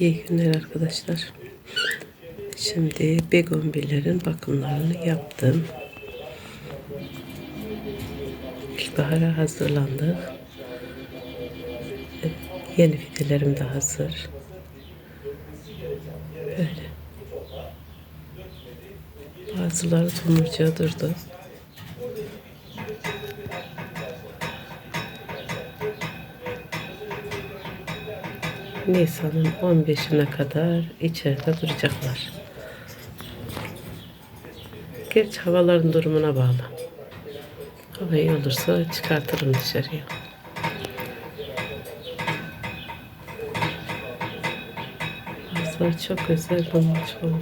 İyi günler arkadaşlar. Şimdi begonbillerin bakımlarını yaptım. İlkbahara hazırlandık. Yeni fidelerim de hazır. Böyle. Bazıları tomurcuğa durdu. Nisan'ın 15'ine kadar içeride duracaklar. Gerçi havaların durumuna bağlı. Hava iyi olursa çıkartırım dışarıya. Bazıları çok özel bunun çoğu.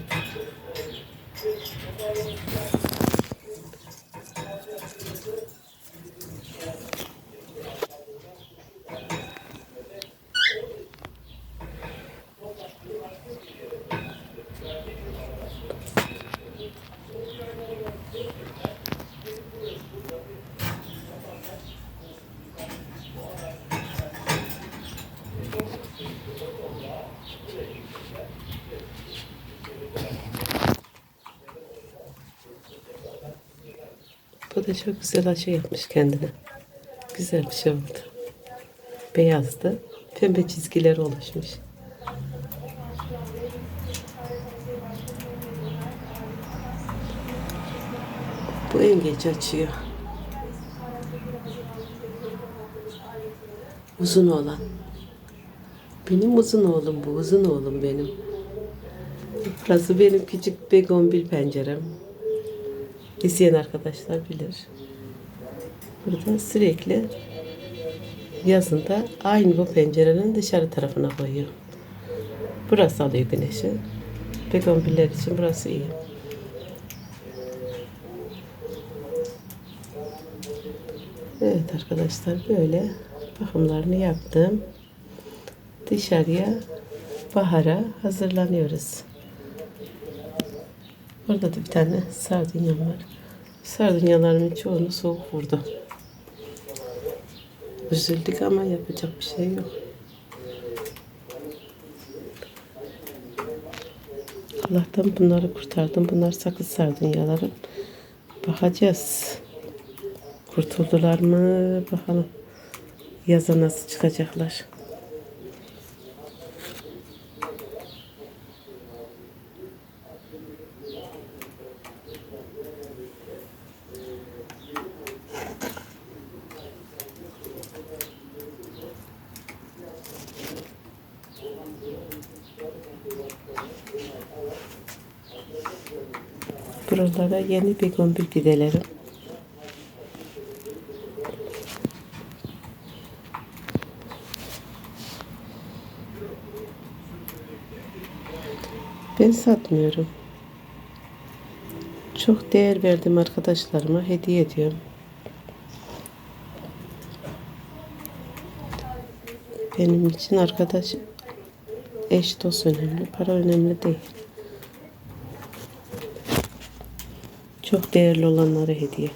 Da çok güzel açı yapmış kendine. Güzel bir şey oldu. Beyazdı. Pembe çizgiler oluşmuş. Bu en geç açıyor. Uzun olan. Benim uzun oğlum bu. Uzun oğlum benim. Burası benim küçük begonbil pencerem. İzleyen arkadaşlar bilir. Burada sürekli yazında aynı bu pencerenin dışarı tarafına koyuyor. Burası alıyor güneşi. Begonbiller için burası iyi. Evet arkadaşlar böyle bakımlarını yaptım. Dışarıya bahara hazırlanıyoruz. Burada da bir tane sardunyam var. Sardunyalarımın çoğunu soğuk vurdu. Üzüldük ama yapacak bir şey yok. Allah'tan bunları kurtardım. Bunlar sakız sardunyalarım. Bakacağız. Kurtuldular mı? Bakalım. Yaza nasıl çıkacaklar. Buralara yeni begonbil fidelerim. Ben satmıyorum. Çok değer verdim arkadaşlarıma hediye ediyorum. Benim için arkadaş eş dost önemli, para önemli değil. Çok değerli olanlara hediye.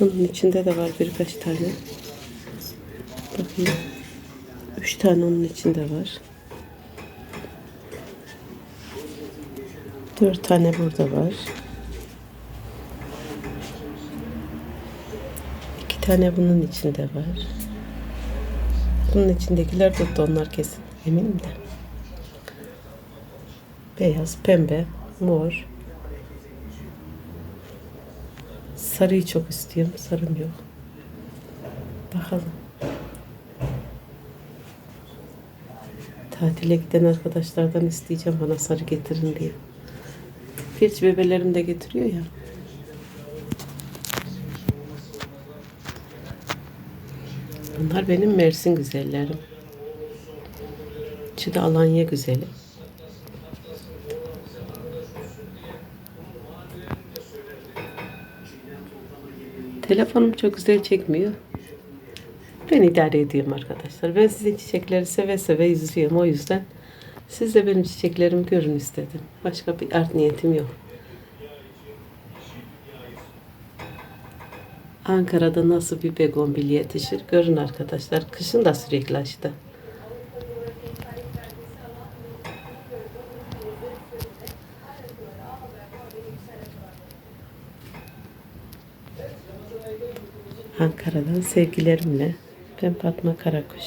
Bunun içinde de var birkaç tane. Bakın. Üç tane onun içinde var. Dört tane burada var. İki tane bunun içinde var. Bunun içindekiler tuttu onlar kesin. Eminim de. Beyaz, pembe, mor. Sarıyı çok istiyorum. Sarım yok. Bakalım. Tatile giden arkadaşlardan isteyeceğim bana sarı getirin diye. Gerçi bebelerim de getiriyor ya. Bunlar benim Mersin güzellerim. Şu da Alanya güzeli. Telefonum çok güzel çekmiyor. Ben idare ediyorum arkadaşlar. Ben sizin çiçekleri seve seve izliyorum. O yüzden siz de benim çiçeklerimi görün istedim. Başka bir art niyetim yok. Ankara'da nasıl bir begonbil yetişir görün arkadaşlar. Kışın da sürekli açtı. Ankara'dan sevgilerimle ben Fatma Karakuş.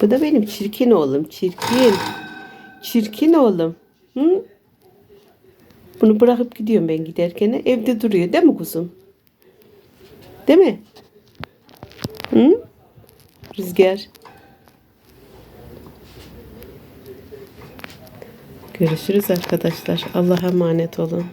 Bu da benim çirkin oğlum. Çirkin. Çirkin oğlum. Hı? Bunu bırakıp gidiyorum ben giderken. Evde duruyor değil mi kuzum? Değil mi? Hı? Rüzgar. Görüşürüz arkadaşlar. Allah'a emanet olun.